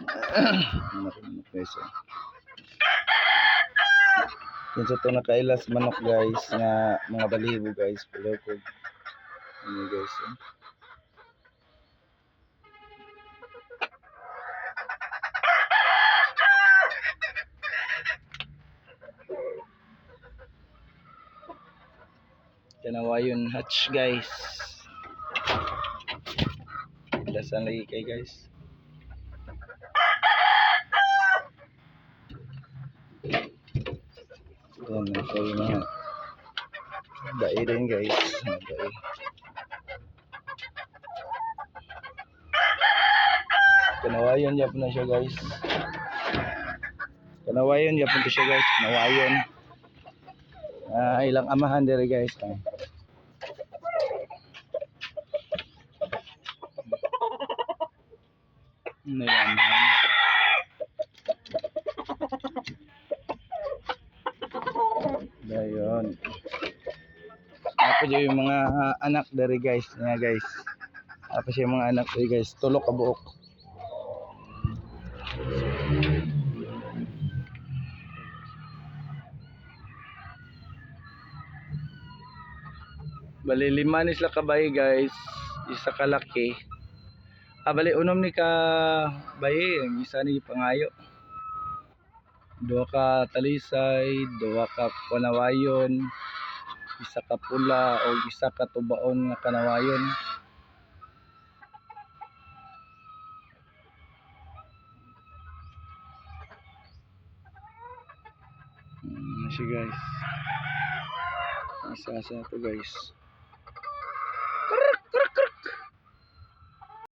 manok manok guys oh. Yan sa to nakailas manok guys nga mga balibo guys palokog. Ano guys oh. Kanawayon hatch guys. Dasan lagi kay guys. Yan, ito yung mga dai rin guys. Mga Dai. Kanawayon yapon na siya guys. Kanawayon yapon to siya guys. Kanawayon. Ah, ilang amahan dire guys. Ah. Ano? Ako dyan yung mga anak dari guys. Nga guys. Siya yung mga anak dari guys. Tulok ka buok. Bali lima ni kabay guys. Isa kalaki. Ah, bali unom ni ka bayi. Isa ni pangayo. Duha ka talisay, duha ka kanawayon, isa ka pula o isa ka tubaon nga kanawayon. Hmm, siya guys. Isa sa to guys.